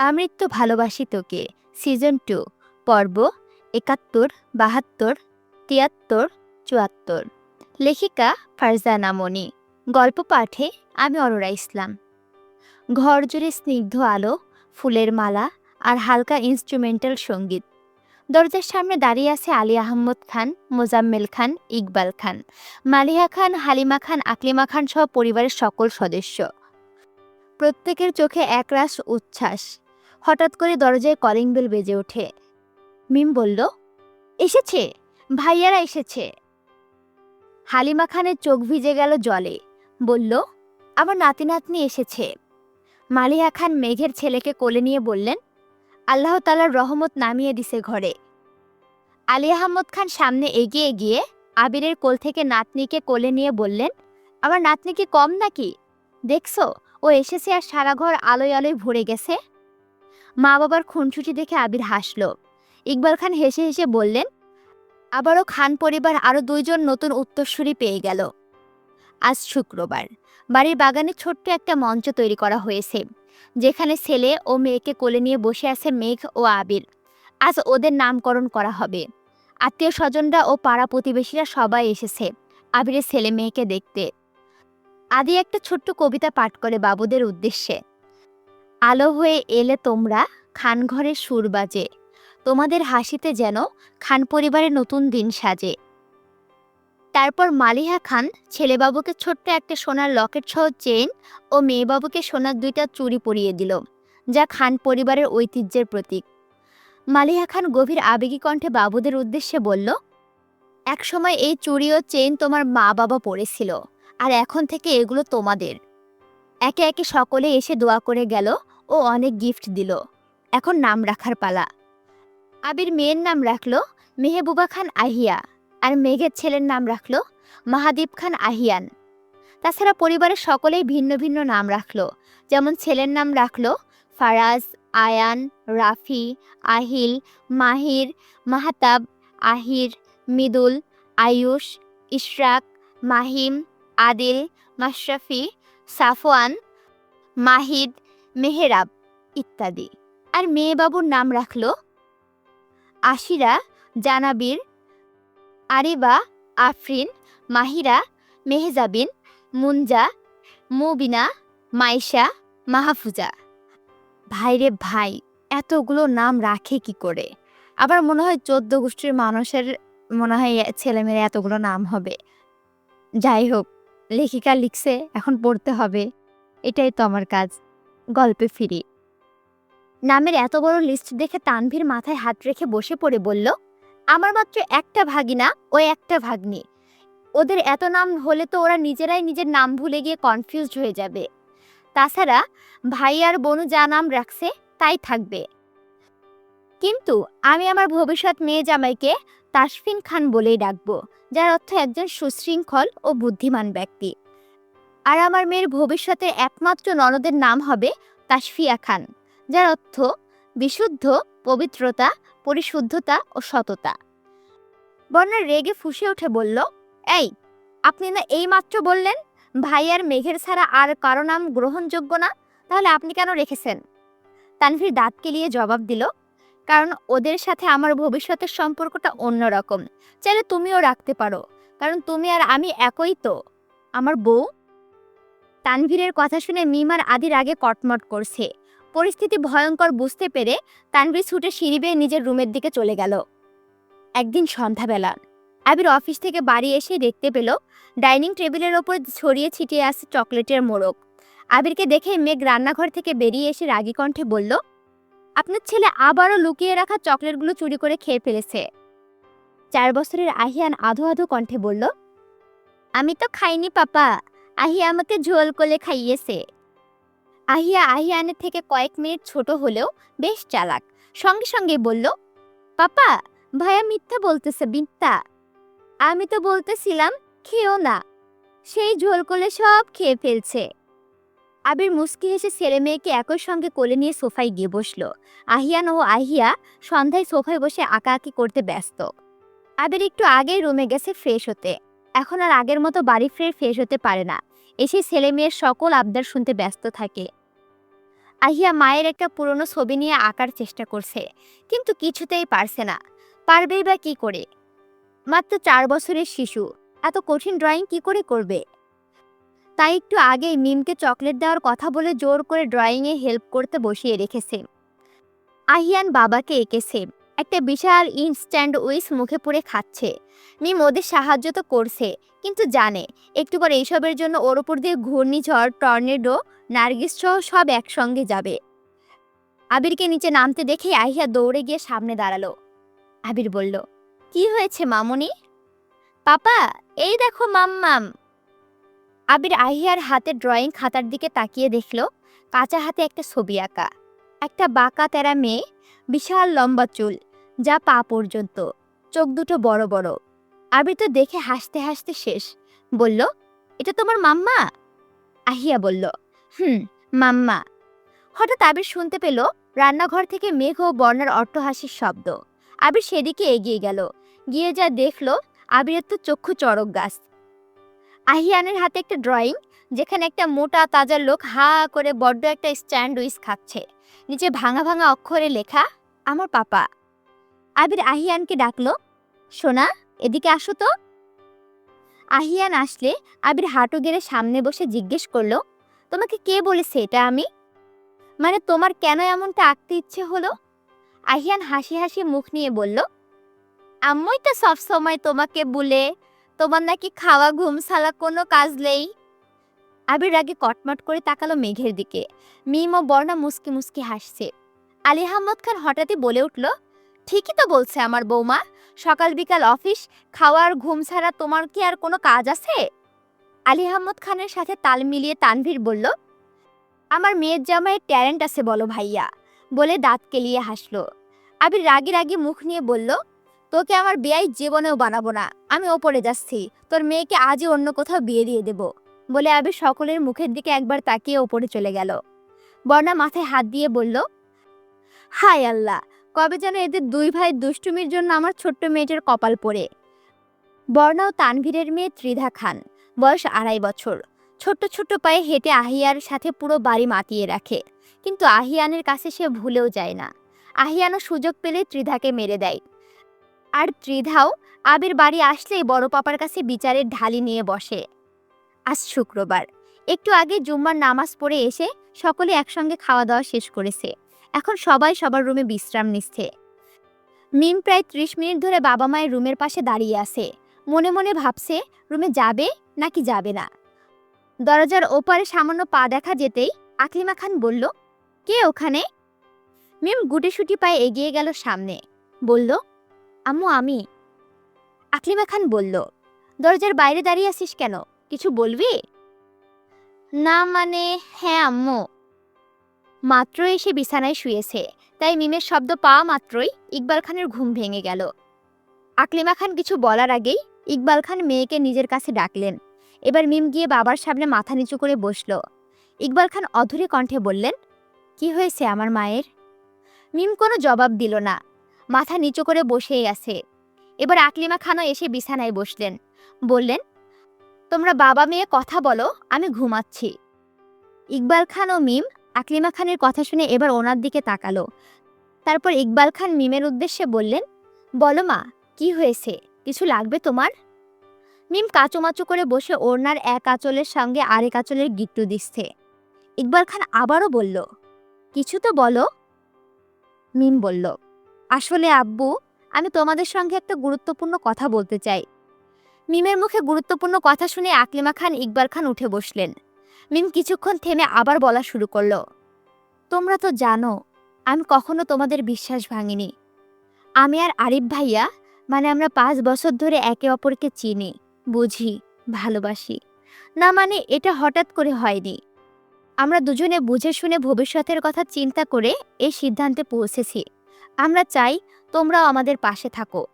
আমৃত্যু ভালোবাসি তোকে। সিজন টু, পর্ব, একাত্তর, বাহাত্তর, তিয়াত্তর, চুয়াত্তর। লেখিকা ফারজানা মনি। গল্প পাঠে আমি অরোরা ইসলাম। ঘর জুড়ে স্নিগ্ধ আলো, ফুলের মালা আর হালকা ইনস্ট্রুমেন্টাল সংগীত। দরজার সামনে দাঁড়িয়ে আছে আলী আহমদ খান, মোজাম্মেল খান, ইকবাল খান। মালিহা খান, হালিমা খান, আকলিমা খান সহ পরিবারের সকল সদস্য। প্রত্যেকের চোখে একরাশ উচ্ছ্বাস। হঠাৎ করে দরজায় কলিং বেল বেজে ওঠে। মিম বলল, এসেছে? ভাইয়ারা এসেছে। হালিমা খানের চোখ ভিজে গেল জলে। বলল, আমার নাতি নাতনি এসেছে। মালিহা খান মেঘের ছেলেকে কোলে নিয়ে বললেন, আল্লাহ তালার রহমত নামিয়ে দিছে ঘরে। আলী আহমদ খান সামনে এগিয়ে গিয়ে আবিরের কোল থেকে নাতনিকে কোলে নিয়ে বললেন, আমার নাতনি কি কম নাকি? দেখছ, ও এসেছে আর সারা ঘর আলোয় আলোয় ভরে গেছে। মা বাবার খুনছুটি দেখে আবির হাসল। ইকবাল খান হেসে হেসে বললেন, আবারও খান পরিবার আরও দুইজন নতুন উত্তরসূরি পেয়ে গেল। আজ শুক্রবার। বাড়ির বাগানে ছোট্ট একটা মঞ্চ তৈরি করা হয়েছে, যেখানে ছেলে ও মেয়েকে কোলে নিয়ে বসে আছে মেঘ ও আবির। আজ ওদের নামকরণ করা হবে। আত্মীয় স্বজনরা ও পাড়া প্রতিবেশীরা সবাই এসেছে আবিরের ছেলে মেয়েকে দেখতে। আদি একটা ছোট্ট কবিতা পাঠ করে বাবুদের উদ্দেশ্যে। আলো হয়ে এলে তোমরা খান ঘরে সুর বাজে। তোমাদের হাসিতে যেন খান পরিবারের নতুন দিন সাজে। তারপর মালিহা খান ছেলেবাবুকে ছোট্ট একটা সোনার লকেট সহ চেইন ও মেয়েবাবুকে সোনার দুইটা চুড়ি পরিয়ে দিল, যা খান পরিবারের ঐতিহ্যের প্রতীক। মালিহা খান গভীর আবেগী কণ্ঠে বাবুদের উদ্দেশ্যে বলল, একসময় এই চুড়ি ও চেইন তোমার মা বাবা পরেছিল, আর এখন থেকে এগুলো তোমাদের। একে একে সকলে এসে দোয়া করে গেল ও অনেক গিফট দিল। এখন নাম রাখার পালা। আবির মেয়ের নাম রাখল মেহেবুবা খান আহিয়া আর মেঘের ছেলের নাম রাখল মাহাদীপ খান আহিয়ান। তাছাড়া পরিবারের সকলেই ভিন্ন ভিন্ন নাম রাখল। যেমন ছেলের নাম রাখল ফারাজ, আয়ান, রাফি, আহিল, মাহির, মাহাতাব, আহির, মিদুল, আয়ুষ, ইশরাক, মাহিম, আদিল, মাশরাফি সাফওয়ান, মাহিদ, মেহেরাব ইত্যাদি। আর মেয়ে বাবুর নাম রাখল আশিরা, জানাবির, আরিবা, আফরিন, মাহিরা, মেহজাবিন, মুনজা, মুবিনা, মাইশা, মাহফুজা। ভাইরে ভাই, এতগুলো নাম রাখে কি করে? আবার মনে হয় চোদ্দ গোষ্ঠীর মানুষের মনে হয় ছেলেমেয়ের এতগুলো নাম হবে। যাই হোক লেখিকা লিখছে, এখন পড়তে হবে। এটাই তো আমার কাজ। গল্পে ফিরি। নামের এত বড় লিস্ট দেখে তানভীর মাথায় হাত রেখে বসে পড়ে বলল, আমার মাত্র একটা ভাগিনা ও একটা ভাগ্নি। ওদের এত নাম হলে তো ওরা নিজেরাই নিজের নাম ভুলে গিয়ে কনফিউজড হয়ে যাবে। তাছাড়া ভাই আর বোনু যা নাম রাখছে, তাই থাকবে। কিন্তু আমি আমার ভবিষ্যৎ মেয়ে জামাইকে তাসফিন খান বলেই ডাকবো, যার অর্থ একজন সুশৃঙ্খল ও বুদ্ধিমান ব্যক্তি। আর আমার মেয়ের ভবিষ্যতের একমাত্র ননদের নাম হবে তাসফিয়া খান, যার অর্থ বিশুদ্ধ, পবিত্রতা, পরিশুদ্ধতা ও সততা। বর্ণা রেগে ফুসে উঠে বলল, এই, আপনি না এই মাত্র বললেন, ভাই আর মেঘের ছাড়া আর কারও নাম গ্রহণযোগ্য না, তাহলে আপনি কেন রেখেছেন? তানভীর দাঁত কেলিয়ে জবাব দিল কারণ ওদের সাথে আমার ভবিষ্যতের সম্পর্কটা অন্যরকম। চাইলে তুমিও রাখতে পারো। কারণ তুমি আর আমি একই তো। আমার বউ? তানভীরের কথা শুনে মিমার আদির আগে কটমট করছে। পরিস্থিতি ভয়ঙ্কর বুঝতে পেরে তানভীর ছুটে সিঁড়ি বেয়ে নিজের রুমের দিকে চলে গেল। একদিন সন্ধ্যাবেলা। আবির অফিস থেকে বাড়ি এসে দেখতে পেল, ডাইনিং টেবিলের ওপর ছড়িয়ে ছিটিয়ে আছে চকলেটের মোড়ক। আবিরকে দেখে মেঘ রান্নাঘর থেকে বেরিয়ে এসে রাগী কণ্ঠে বলল আপনার ছেলে আবারও লুকিয়ে রাখা চকলেটগুলো চুরি করে খেয়ে ফেলেছে। চার বছরের আহিয়ান আধো আধো কণ্ঠে বলল, আমি তো খাইনি পাপা, আহিয়া আমাকে ঝোল করে খাইয়েছে। আহিয়া আহিয়ানের থেকে কয়েক মিনিট ছোট হলেও বেশ চালাক। সঙ্গে সঙ্গে বলল, পাপা ভাইয়া মিথ্যা বলতেছে মিথ্যা আমি তো বলতেছিলাম খেও না। সেই ঝোল কোলে সব খেয়ে ফেলছে। আবির মুস্কি হেসে ছেলে মেয়েকে একই সঙ্গে কোলে নিয়ে সোফায় গিয়ে বসল। আহিয়ান ও আহিয়া সন্ধ্যায় সোফায় বসে আঁকাআঁকি করতে ব্যস্ত। আবির একটু আগেই রুমে গেছে ফ্রেশ হতে। এখন আর আগের মতো বাড়ি ফিরে ফ্রেশ হতে পারে না। এসে ছেলে মেয়ের সকল আবদার শুনতে ব্যস্ত থাকে। আহিয়া মায়ের একটা পুরনো ছবি নিয়ে আঁকার চেষ্টা করছে, কিন্তু কিছুতেই পারছে না। পারবেই বা কি করে? মাত্র চার বছরের শিশু, এত কঠিন ড্রয়িং কি করে করবে? তাই একটু আগেই মিমকে চকলেট দেওয়ার কথা বলে জোর করে ড্রয়িংয়ে হেল্প করতে বসিয়ে রেখেছে। আহিয়ান বাবাকে এঁকেছে। একটা বিশাল ইনস্ট্যান্ড উইস মুখে পুড়ে খাচ্ছে। মিম ওদের সাহায্য তো করছে, কিন্তু জানে, একটু পর এইসবের জন্য ওর ওপর দিয়ে ঘূর্ণিঝড়, টর্নেডো, নার্গিস সহ সব একসঙ্গে যাবে। আবিরকে নিচে নামতে দেখে আহিয়া দৌড়ে গিয়ে সামনে দাঁড়াল। আবির বলল, কি হয়েছে মামনি? পাপা, এই দেখো মাম্মাম। আবির আহিয়ার হাতে ড্রয়িং খাতার দিকে তাকিয়ে দেখল, কাঁচা হাতে একটা ছবি আঁকা। একটা বাঁকা তেরা মেয়ে, বিশাল লম্বা চুল, যা পা পর্যন্ত, চোখ দুটো বড় বড়। আবির তো দেখে হাসতে হাসতে শেষ, বলল, এটা তোমার মাম্মা? আহিয়া বলল, হুম, মাম্মা। হঠাৎ আবির শুনতে পেল, রান্নাঘর থেকে মেঘ ও বর্ণার অট্টহাসির শব্দ। আবির সেদিকে এগিয়ে গেল, গিয়ে যা দেখল, আবিরের তো চক্ষু চড়ক গাছ। আহিয়ানের হাতে একটা ড্রয়িং, যেখানে একটা মোটা তাজা লোক হা করে বড্ড একটা স্ট্যান্ড উইস খাচ্ছে। নিচে ভাঙা ভাঙা অক্ষরে লেখা, আমার পাপা। আবির আহিয়ানকে ডাকলো, সোনা, এদিকে আসো তো। আহিয়ান আসলে আবির হাঁটু গেড়ে সামনে বসে জিজ্ঞেস করল, তোমাকে কে বলেছে এটা আমি? মানে তোমার কেন এমনটা আঁকতে ইচ্ছে হলো? আহিয়ান হাসি হাসি মুখ নিয়ে বলল, আম্মুই তো সবসময় তোমাকে বলে তোমার নাকি খাওয়া, ঘুম ছাড়া কোনো কাজ নেই। আবির আগে কটমট করে তাকালো মেঘের দিকে। মিম ও বর্ণা মুসকি মুসকি হাসছে। আলী আহমদ খান হঠাৎই বলে উঠল, ঠিকই তো বলছে আমার বৌমা, সকাল বিকাল অফিস খাওয়ার ঘুম ছাড়া তোমার কি আর কোনো কাজ আছে? আলী আহমদ খানের সাথে তাল মিলিয়ে তানভীর বলল, আমার মেয়ের জামাইয়ের ট্যালেন্ট আছে বলো ভাইয়া, বলে দাঁত কেলিয়ে হাসলো। আবির রাগি রাগি মুখ নিয়ে বলল তোকে আমার বিয়াই জীবনেও বানাবো না। আমি ওপরে যাচ্ছি। তোর মেয়েকে আজই অন্য কোথাও বিয়ে দিয়ে দেব বলে আবির সকলের মুখের দিকে একবার তাকিয়ে ওপরে চলে গেল। বর্ণা মাথায় হাত দিয়ে বলল, হায় আল্লাহ, কবে যেন এদের দুই ভাই দুষ্টুমির জন্য আমার ছোট্ট মেয়েটার কপাল পড়ে। বর্ণা ও তানভীরের মেয়ে ত্রিধা খান, বয়স আড়াই বছর। ছোট্ট ছোট্ট পায়ে হেঁটে আহিয়ার সাথে পুরো বাড়ি মাতিয়ে রাখে। কিন্তু আহিয়ানের কাছে সে ভুলেও যায় না। আহিয়ানও সুযোগ পেলে ত্রিধাকে মেরে দেয়। আর ত্রিধাও আবির বাড়ি আসলেই বড় পাপার কাছে বিচারের ঢালি নিয়ে বসে। আজ শুক্রবার। একটু আগে জুম্মার নামাজ পড়ে এসে সকলে একসঙ্গে খাওয়া দাওয়া শেষ করেছে। এখন সবাই সবার রুমে বিশ্রাম নিচ্ছে। মিম প্রায় ত্রিশ মিনিট ধরে বাবা মায়ের রুমের পাশে দাঁড়িয়ে আছে। মনে মনে ভাবছে, রুমে যাবে নাকি যাবে না? দরজার ওপারে সামান্য পা দেখা যেতেই আকলিমা খান বলল, কে ওখানে? মিম গুটিসুটি পায়ে এগিয়ে গেল সামনে। বলল আম্মু, আমি। আকলিমা খান বলল, দরজার বাইরে দাঁড়িয়ে আছিস কেন? কিছু বলবি? না মানে হ্যাঁ আম্মু। মাত্র এসে বিছানায় শুয়েছে, তাই মিমের শব্দ পাওয়া মাত্রই ইকবাল খানের ঘুম ভেঙে গেল। আকলিমা খান কিছু বলার আগেই ইকবাল খান মেয়েকে নিজের কাছে ডাকলেন। এবার মিম গিয়ে বাবার সামনে মাথা নিচু করে বসল। ইকবাল খান অধরে কণ্ঠে বললেন, কি হয়েছে আমার মায়ের? মিম কোনো জবাব দিল না। মাথা নিচু করে বসেই আছে। এবার আকলিমা খানও এসে বিছানায় বসলেন। বললেন, তোমরা বাবা মেয়ে কথা বলো, আমি ঘুমাচ্ছি। ইকবাল খান ও মিম আকলিমা খানের কথা শুনে এবার ওনার দিকে তাকালো। তারপর ইকবাল খান মিমের উদ্দেশ্যে বললেন, বলো মা, কি হয়েছে? কিছু লাগবে তোমার? মিম কাচুমাচু করে বসে ওড়নার এক আঁচলের সঙ্গে আরেক আঁচলের গিট্টু দিচ্ছে। ইকবাল খান আবারও বলল, কিছু তো বলো। মিম বলল আসলে আব্বু, আমি তোমাদের সঙ্গে একটা গুরুত্বপূর্ণ কথা বলতে চাই। মিমের মুখে গুরুত্বপূর্ণ কথা শুনে আকলিমা খান ইকবাল খান উঠে বসলেন। মিম কিছুক্ষণ থেমে আবার বলা শুরু করল, তোমরা তো জানো, আমি কখনো তোমাদের বিশ্বাস ভাঙিনি। আমি আর আরিফ ভাইয়া মানে আমরা পাঁচ বছর ধরে একে অপরকে চিনি, বুঝি, ভালোবাসি। না মানে এটা হঠাৎ করে হয়নি। আমরা দুজনে বুঝে শুনে ভবিষ্যতের কথা চিন্তা করে এই সিদ্ধান্তে পৌঁছেছি। আমরা চাই তোমরাও আমাদের পাশে থাকো।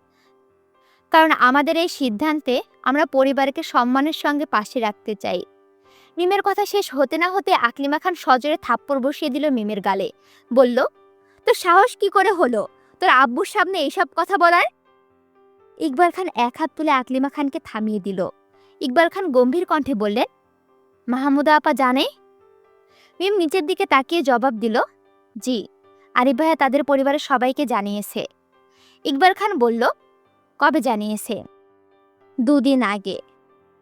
কারণ আমাদের এই সিদ্ধান্তে আমরা পরিবারকে সম্মানের সঙ্গে পাশে রাখতে চাই। মিমের কথা শেষ হতে না হতে আকলিমা খান সজরে থাপ্পড় বসিয়ে দিল মিমের গালে। বলল, তোর সাহস কি করে হলো? তোর আব্বুর সামনে এইসব কথা বলার? ইকবাল খান এক হাত তুলে আকলিমা খানকে থামিয়ে দিল। ইকবাল খান গম্ভীর কণ্ঠে বললেন, মাহমুদা আপা জানে? মিম নিচের দিকে তাকিয়ে জবাব দিল, জি। আরিফ ভাইয়া তাদের পরিবারের সবাইকে জানিয়েছে। ইকবাল খান বলল, কবে জানিয়েছে? দুদিন আগে।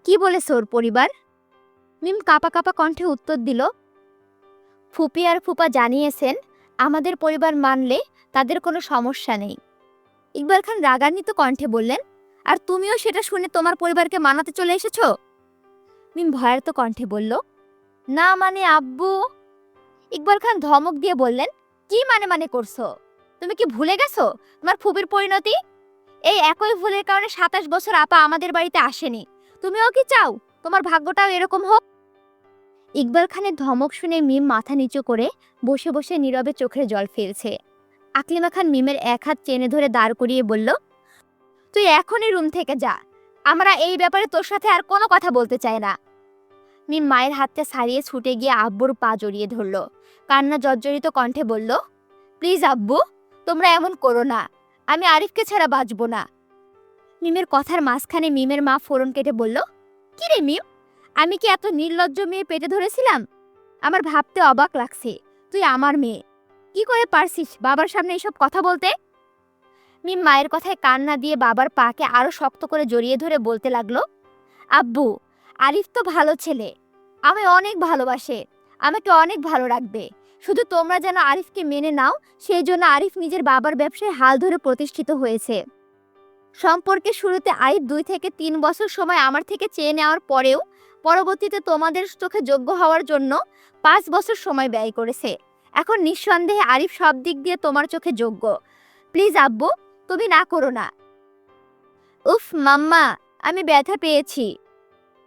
কি বলেছে ওর পরিবার? মিম কাপা কাপা কণ্ঠে উত্তর দিল, ফুপি আর ফুপা জানিয়েছেন, আমাদের পরিবার মানলে তাদের কোনো সমস্যা নেই। ইকবাল খান রাগান্বিত কণ্ঠে বললেন, আর তুমিও সেটা শুনে তোমার পরিবারকে মানাতে চলে এসেছ? মিম ভয়ার্ত কণ্ঠে বলল, না মানে আব্বু। ইকবাল খান ধমক দিয়ে বললেন কি মানে মানে করছ? তুমি কি ভুলে গেছো? তোমার ফুপির পরিণতি? এই একই ভুলের কারণে সাতাশ বছর আপা আমাদের বাড়িতে আসেনি। তুমিও কি চাও? তোমার ভাগ্যটাও এরকম হোক। ইকবাল খানের ধমক শুনে মিম মাথা নিচু করে বসে বসে নীরবে চোখের জল ফেলছে। আকলিমা খান মিমের এক হাত চেনে ধরে দাঁড় করিয়ে বলল, তুই এখনই রুম থেকে যা। আমরা এই ব্যাপারে তোর সাথে আর কোনো কথা বলতে চাই না। মিম মায়ের হাতটা সারিয়ে ছুটে গিয়ে আব্বুর পা জড়িয়ে ধরল। কান্না জর্জরিত কণ্ঠে বলল, প্লিজ আব্বু, তোমরা এমন করো না। আমি আরিফকে ছাড়া বাঁচবো না। মিমের কথার মাঝখানে মিমের মা ফোরন কেটে বলল, কি রে মিম? আমি কি এত নির্লজ্জ মেয়ে পেটে ধরেছিলাম? আমার ভাবতে অবাক লাগছে। তুই আমার মেয়ে। কি করে পারছিস বাবার সামনে এইসব কথা বলতে? মিম মায়ের কথায় কান্না দিয়ে বাবার পাকে আরও শক্ত করে জড়িয়ে ধরে বলতে লাগল, আব্বু আরিফ তো ভালো ছেলে। আমি অনেক ভালোবাসে। আমাকে অনেক ভালো রাখবে। শুধু তোমরা যেন আরিফকে মেনে নাও, সেই জন্য আরিফ নিজের বাবার ব্যবসায় হাল ধরে প্রতিষ্ঠিত হয়েছে। সম্পর্কে শুরুতে আরিফ দুই থেকে তিন বছর সময় আমার থেকে চেয়ে নেওয়ার পরেও, পরবর্তীতে তোমাদের চোখে যোগ্য হওয়ার জন্য পাঁচ বছর সময় ব্যয় করেছে। এখন নিঃসন্দেহে আরিফ সব দিক দিয়ে তোমার চোখে যোগ্য। প্লিজ আব্বু, তুমি না করো না। উফ, মাম্মা, আমি ব্যথা পেয়েছি।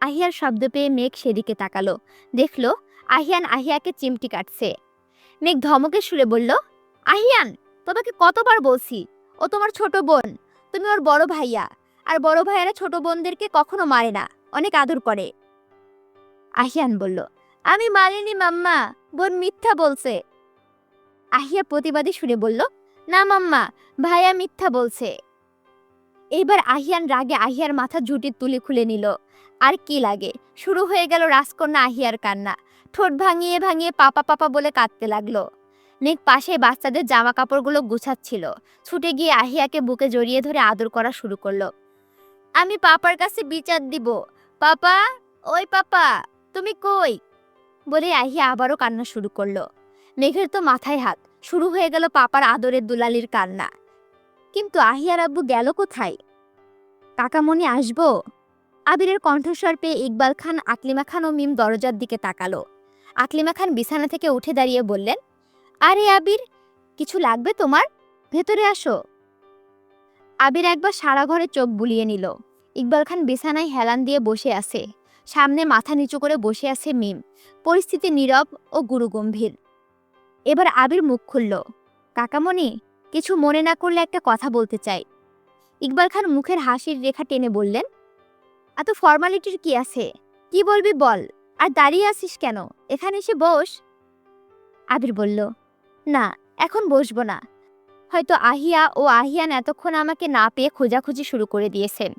আহিয়ার শব্দ পেয়ে মেঘ সেদিকে তাকালো। দেখল আহিয়ান আহিয়াকে চিমটি কাটছে। মেঘ ধমকে সুরে বলল, আহিয়ান, তোমাকে কতবার বলছি? ও তোমার ছোট বোন। তুমি ওর বড় ভাইয়া। আর বড় ভাইয়ারা ছোট বোনদেরকে কখনো মারে না। অনেক আদর করে। আহিয়ান বলল, আমি মানিনি মাম্মা। বোন মিথ্যা বলছে। আহিয়া প্রতিবাদী সুরে বলল, না মাম্মা, ভাইয়া মিথ্যা বলছে। এইবার আহিয়ান রাগে আহিয়ার মাথা জুটির তুলে খুলে নিল। আর কি লাগে? শুরু হয়ে গেল রাজকন্যা আহিয়ার কান্না। ঠোঁট ভাঙিয়ে ভাঙিয়ে পাপা পাপা বলে কাঁদতে লাগল। নেক পাশে বাচ্চাদের জামা কাপড়গুলো গুছাচ্ছিল। ছুটে গিয়ে আহিয়াকে বুকে জড়িয়ে ধরে আদর করা শুরু করল। আমি পাপার কাছে বিচার দিব। পাপা? ওই পাপা, তুমি কই? বলে আহিয়া আবারও কান্না শুরু করল। মেঘের তো মাথায় হাত। শুরু হয়ে গেল পাপার আদরের দুলালির কান্না। কিন্তু আহিয়ার আব্বু গেল কোথায়? কাকামণি আসব? আবিরের কণ্ঠস্বর পেয়ে ইকবাল খান, আকলিমা খান ও মিম দরজার দিকে তাকালো। আকলিমা খান বিছানা থেকে উঠে দাঁড়িয়ে বললেন, আরে আবির, কিছু লাগবে তোমার? ভেতরে আসো। আবির একবার সারা ঘরে চোখ বুলিয়ে নিল। ইকবাল খান বিছানায় হেলান দিয়ে বসে আছে। সামনে মাথা নিচু করে বসে আছে মিম। পরিস্থিতি নীরব ও গুরুগম্ভীর। এবার আবির মুখ খুলল, কাকামণি কিছু মনে না করলে একটা কথা বলতে চাই। ইকবাল খান মুখের হাসির রেখা টেনে বললেন, এত ফর্মালিটির কি আছে? কি বলবি বল? আর দাঁড়িয়ে আছিস কেন? এখানে এসে বস। আবির বলল, না, এখন বসবো না। হয়তো আহিয়া ও আহিয়ান এতক্ষণ আমাকে না পেয়ে খোঁজাখুঁজি শুরু করে দিয়েছেন।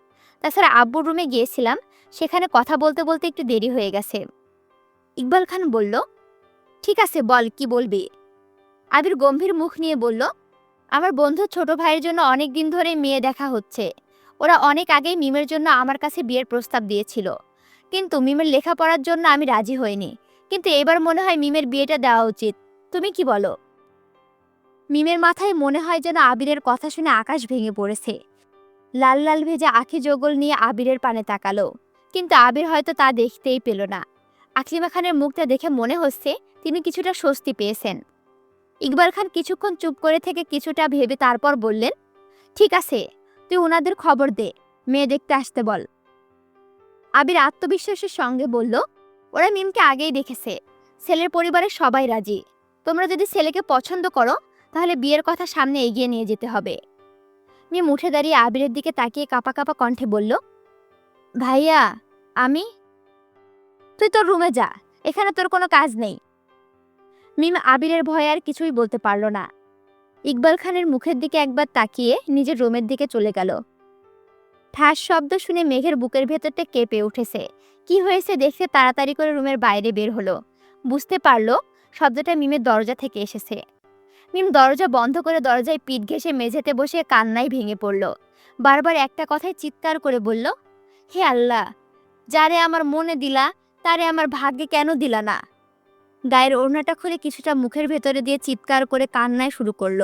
তাছাড়া আব্বুর রুমে গিয়েছিলাম, সেখানে কথা বলতে বলতে একটু দেরি হয়ে গেছে। ইকবাল খান বলল, ঠিক আছে বল, কি বলবি? আবির গম্ভীর মুখ নিয়ে বলল আমার বন্ধু ছোট ভাইয়ের জন্য অনেক দিন ধরে মেয়ে দেখা হচ্ছে। ওরা অনেক আগেই মিমের জন্য আমার কাছে বিয়ের প্রস্তাব দিয়েছিল। কিন্তু মিমের লেখাপড়ার জন্য আমি রাজি হইনি। কিন্তু এবার মনে হয় মিমের বিয়েটা দেওয়া উচিত। তুমি কি বলো? মিমের মাথায় মনে হয় যেন আবিরের কথা শুনে আকাশ ভেঙে পড়েছে। লাল লাল ভেজা আখি জগল নিয়ে আবিরের পানে তাকালো। কিন্তু আবির হয়তো তা দেখতেই পেল না। আকলিমা খানের মুখটা দেখে মনে হচ্ছে তিনি কিছুটা স্বস্তি পেয়েছেন। ইকবাল খান কিছুক্ষণ চুপ করে থেকে কিছুটা ভেবে তারপর বললেন, ঠিক আছে, তুই ওনাদের খবর দে, মেয়ে দেখতে আসতে বল। আবির আত্মবিশ্বাসের সঙ্গে বলল, ওরা মিমকে আগেই দেখেছে, ছেলের পরিবারের সবাই রাজি। তোমরা যদি ছেলেকে পছন্দ করো, তাহলে বিয়ের কথা সামনে এগিয়ে নিয়ে যেতে হবে। মিম উঠে দাঁড়িয়ে আবিরের দিকে তাকিয়ে কাপা কাপা কণ্ঠে বলল, ভাইয়া, আমি? তুই তোর রুমে যা, এখানে তোর কোনো কাজ নেই। মিম আবিরের ভয়ে আর কিছুই বলতে পারল না। ইকবাল খানের মুখের দিকে একবার তাকিয়ে নিজের রুমের দিকে চলে গেল। ঠাস শব্দ শুনে মেঘের বুকের ভেতরটা কেঁপে উঠেছে। কি হয়েছে দেখতে তাড়াতাড়ি করে রুমের বাইরে বের হলো। বুঝতে পারল শব্দটা মিমের দরজা থেকে এসেছে। মিম দরজা বন্ধ করে দরজায় পিঠ ঘেঁষে মেঝেতে বসে কান্নায় ভেঙে পড়ল। বারবার একটা কথায় চিৎকার করে বলল, হে আল্লাহ! যারে আমার মনে দিলা, তারে আমার ভাগ্যে কেন দিলা না? গায়ের ওড়নাটা খুলে কিছুটা মুখের ভেতরে দিয়ে চিৎকার করে কান্নায় শুরু করল।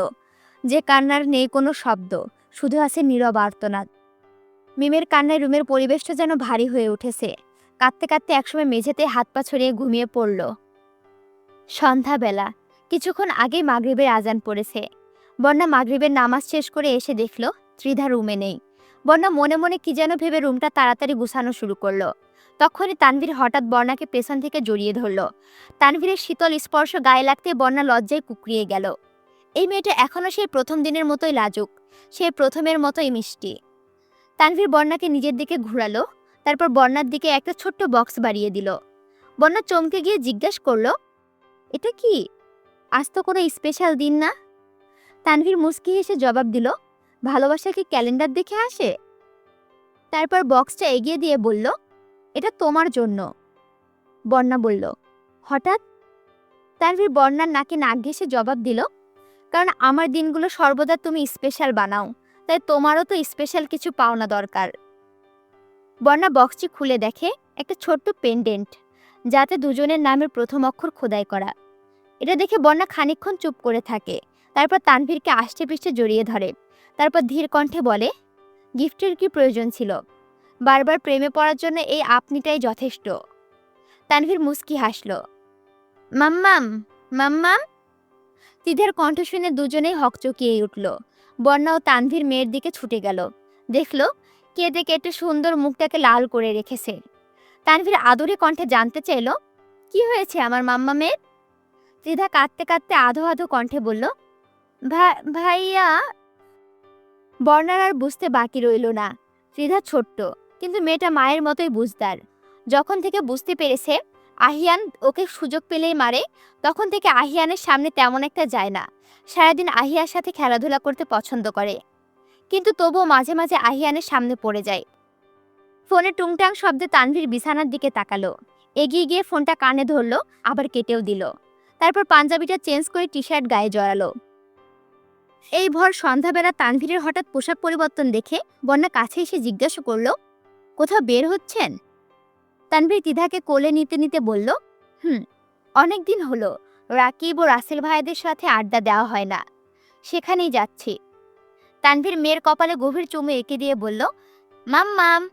যে কান্নার নেই কোনো শব্দ, শুধু আছে নীরব আর্তনাদ। মিমের কান্নায় রুমের পরিবেশটা যেন ভারী হয়ে উঠেছে। কাঁদতে কাঁদতে একসময় মেঝেতে হাত পা ছড়িয়ে ঘুমিয়ে পড়ল। সন্ধ্যাবেলা, কিছুক্ষণ আগেই মাগরিবের আজান পড়েছে। বন্যা মাগরিবের নামাজ শেষ করে এসে দেখল, ত্রিধা রুমে নেই। বন্যা মনে মনে কি যেন ভেবে রুমটা তাড়াতাড়ি গুছানো শুরু করল। তখনই তানভীর হঠাৎ বন্যাকে পেছন থেকে জড়িয়ে ধরল। তানভীরের শীতল স্পর্শ গায়ে লাগতে বন্যা লজ্জায় কুকড়িয়ে গেল। এই মেয়েটা এখনও সেই প্রথম দিনের মতোই লাজুক, সেই প্রথমের মতোই মিষ্টি। তানভীর বন্যাকে নিজের দিকে ঘুরালো, তারপর বন্যার দিকে একটা ছোট্ট বক্স বাড়িয়ে দিল। বন্যা চমকে গিয়ে জিজ্ঞেস করল, এটা কি? আজ তো কোনো স্পেশাল দিন না? তানভীর মুস্কি হেসে জবাব দিল, ভালোবাসা কি ক্যালেন্ডার দেখে আসে? তারপর বক্সটা এগিয়ে দিয়ে বলল এটা তোমার জন্য। বন্যা বলল, হঠাৎ? তানভীর বন্যার নাকে নাক ঘেসে জবাব দিল, কারণ আমার দিনগুলো সর্বদা তুমি স্পেশাল বানাও, তাই তোমারও তো স্পেশাল কিছু পাওনা দরকার। বন্যা বক্সটি খুলে দেখে একটা ছোট্ট পেন্ডেন্ট যাতে দুজনের নামের প্রথম অক্ষর খোদাই করা। এটা দেখে বন্যা খানিকক্ষণ চুপ করে থাকে, তারপর তানভীরকে আষ্টে পৃষ্ঠে জড়িয়ে ধরে, তারপর ধীর কণ্ঠে বলে, গিফটের কি প্রয়োজন ছিল? বারবার প্রেমে পড়ার জন্য এই আপনিটাই যথেষ্ট। তানভীর মুস্কি হাসল। মাম্মাম মাম্মাম? তিধের কণ্ঠ শুনে দুজনেই হকচকিয়ে উঠল। বন্যা ও তানভীর মেয়ের দিকে ছুটে গেল। দেখল কেঁদে কেটে সুন্দর মুখটাকে লাল করে রেখেছে। তানভীর আদরে কণ্ঠে জানতে চাইল, কি হয়েছে আমার মাম্মা মেয়ের? ত্রিধা কাঁদতে কাঁদতে আধো আধো কণ্ঠে বলল, "ভা- ভাইয়া? বর্ণার আর বুঝতে বাকি রইল না। ত্রিধা ছোট্ট কিন্তু মেয়েটা মায়ের মতোই বুঝদার। যখন থেকে বুঝতে পেরেছে, আহিয়ান ওকে সুযোগ পেলেই মারে, তখন থেকে আহিয়ানের সামনে তেমন একটা যায় না। সারাদিন আহিয়ার সাথে খেলাধুলা করতে পছন্দ করে। কিন্তু তবুও মাঝে মাঝে আহিয়ানের সামনে পড়ে যায়। ফোনে টুংটাং শব্দে তানভীর বিছানার দিকে তাকালো। এগিয়ে গিয়ে ফোনটা কানে ধরলো, আবার কেটেও দিল। তারপর পাঞ্জাবিটা চেঞ্জ করে টি শার্ট গায়ে জড়ালো। এই ভর সন্ধ্যাবেলা তানভীরের হঠাৎ পোশাক পরিবর্তন দেখে বন্যা কাছে এসে জিজ্ঞাসা করল কোথাও বের হচ্ছেন? তানভীর তিধাকে কোলে নিতে নিতে বলল, হুম, অনেক দিন হলো। রাকিব ও রাসেল ভাইদের সাথে আড্ডা দেওয়া হয় না। সেখানেই যাচ্ছি। তানভীর মেয়ের কপালে গভীর চুমু এঁকে দিয়ে বলল, মাম মাম,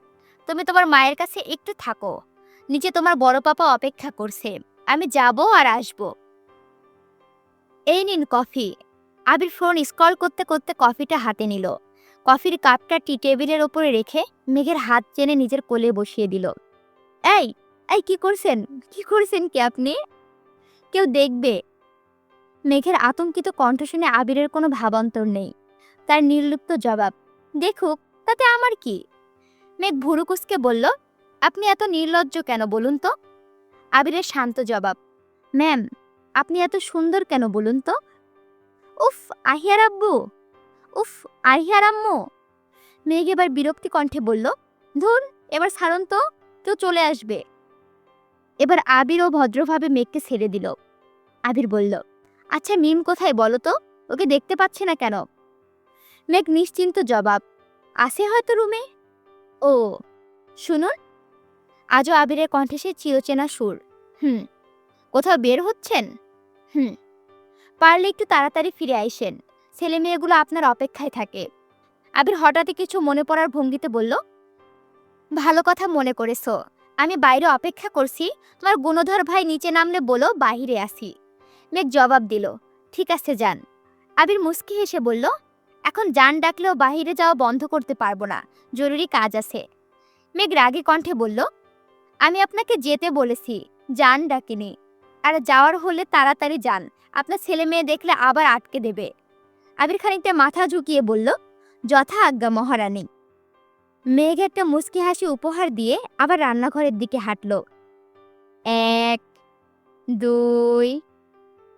তুমি তোমার মায়ের কাছে একটু থাকো। নিচে তোমার বড় পাপা অপেক্ষা করছে। আমি যাব আর আসব। এই নিন কফি। আবির ফোন স্কল করতে করতে কফিটা হাতে নিল। কফির কাপটা টি টেবিলের ওপরে রেখে মেঘের হাত চেনে নিজের কোলে বসিয়ে দিল। এই এই, কি করছেন? কি করছেন কি আপনি? কেউ দেখবে। মেঘের আতঙ্কিত কণ্ঠ শুনে আবিরের কোনো ভাবান্তর নেই। তার নির্লুপ্ত জবাব, দেখুক, তাতে আমার কি? মেঘ ভুরুকুসকে বলল, আপনি এত নির্লজ্জ কেন বলুন তো? আবিরের শান্ত জবাব, ম্যাম, আপনি এত সুন্দর কেন বলুন তো? উফ, আহিয়ার আব্বু! উফ আহিয়ার আম্মু মেঘ এবার বিরক্তি কণ্ঠে বলল, ধুর, এবার ছাড়ুন তো, কেউ চলে আসবে। এবার আবিরও ভদ্রভাবে মেঘকে ছেড়ে দিল। আবির বলল আচ্ছা মিম কোথায় বলো তো? ওকে দেখতে পাচ্ছি না কেন? মেঘ নিশ্চিন্ত জবাব আসে হয়তো রুমে? ও, শুনুন। আজও আবিরের কণ্ঠে সে চিরচেনা সুর। হুম, কোথাও বের হচ্ছেন? হুম, পারলে একটু তাড়াতাড়ি ফিরে আইসেন। ছেলে মেয়েগুলো আপনার অপেক্ষায় থাকে। আবির হঠাৎই কিছু মনে পড়ার ভঙ্গিতে বলল, ভালো কথা মনে করেছ। আমি বাইরে অপেক্ষা করছি। তোমার গুণধর ভাই নিচে নামলে বলো, বাহিরে আসি মেঘ জবাব দিল, ঠিক আছে, যান। আবির মুস্কি হেসে বলল, এখন যান ডাকলেও বাহিরে যাওয়া বন্ধ করতে পারব না। জরুরি কাজ আছে। মেঘ রাগে কণ্ঠে বলল, আমি আপনাকে যেতে বলেছি। যান ডাকিনি। আর যাওয়ার হলে তাড়াতাড়ি যান। আপনার ছেলে মেয়ে দেখলে আবার আটকে দেবে। আবির খানিকটা মাথা ঝুঁকিয়ে বলল, যথা আজ্ঞা মহারানী। মেঘ একটা মুচকি হাসি উপহার দিয়ে আবার রান্নাঘরের দিকে হাঁটল। এক, দুই,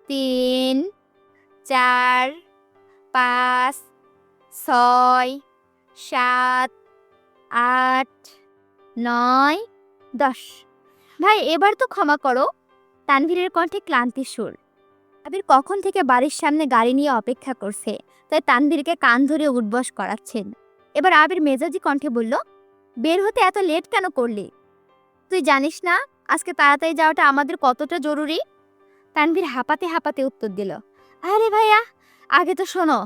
তিন, চার, পাঁচ, ছয়, সাত, আট, নয়, দশ। ভাই, এবার তো ক্ষমা করো। তানভীরের কণ্ঠে ক্লান্তি সুর। আবির কখন থেকে বাড়ির সামনে গাড়ি নিয়ে অপেক্ষা করছে, তাই তানভীরকে কান ধরে উঠবস করাচ্ছেন। এবার আবির মেজাজি কণ্ঠে বলল, বের হতে এত লেট কেন করলি? তুই জানিস না, আজকে তাড়াতাড়ি যাওয়াটা আমাদের কতটা জরুরি? তানভীর হাঁপাতে হাঁপাতে উত্তর দিল, আরে ভাইয়া, আগে তো শোনো,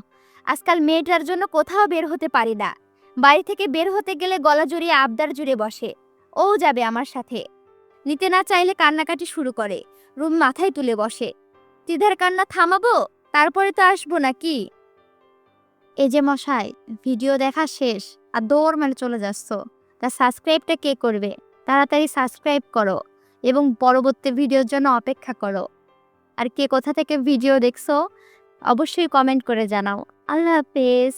আজকাল মেয়েটার জন্য কোথাও বের হতে পারি না। বাড়ি থেকে বের হতে গেলে গলা জড়িয়ে আবদার জুড়ে বসে, ও যাবে আমার সাথে। নিতে না চাইলে কান্নাকাটি শুরু করে, রুম মাথায় তুলে বসে। তিধার কান্না থামাবো? তারপরে তো আসব নাকি? এই যে মশাই, ভিডিও দেখা শেষ। আর দৌড় মেরে চলে যাচ্ছ। তা সাবস্ক্রাইবটা কে করবে? তাড়াতাড়ি সাবস্ক্রাইব করো এবং পরবর্তী ভিডিওর জন্য অপেক্ষা করো। আর কে কোথা থেকে ভিডিও দেখছ, অবশ্যই কমেন্ট করে জানাও। আল্লাহ হাফেজ।